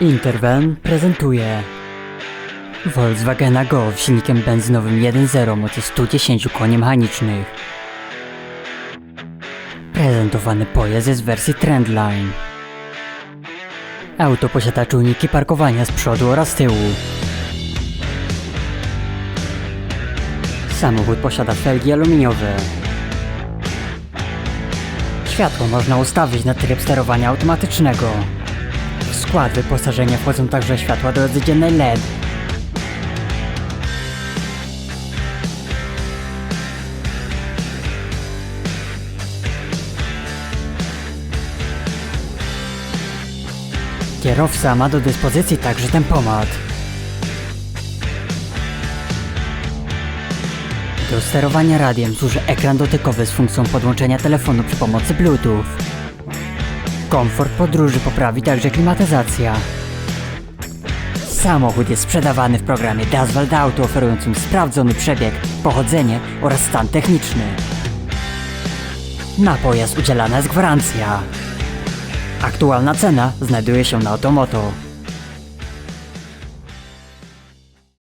Interven prezentuje Volkswagena Golf silnikiem benzynowym 1.0 o mocy 110 koni mechanicznych. Prezentowany pojazd jest w wersji Trendline. Auto posiada czujniki parkowania z przodu oraz tyłu. Samochód posiada felgi aluminiowe. Światło można ustawić na tryb sterowania automatycznego. Skład wyposażenia wchodzą także światła drodzy dziennej LED. Kierowca ma do dyspozycji także tempomat. Do sterowania radiem służy ekran dotykowy z funkcją podłączenia telefonu przy pomocy Bluetooth. Komfort podróży poprawi także klimatyzacja. Samochód jest sprzedawany w programie Daswald Auto oferującym sprawdzony przebieg, pochodzenie oraz stan techniczny. Na pojazd udzielana jest gwarancja. Aktualna cena znajduje się na Otomoto.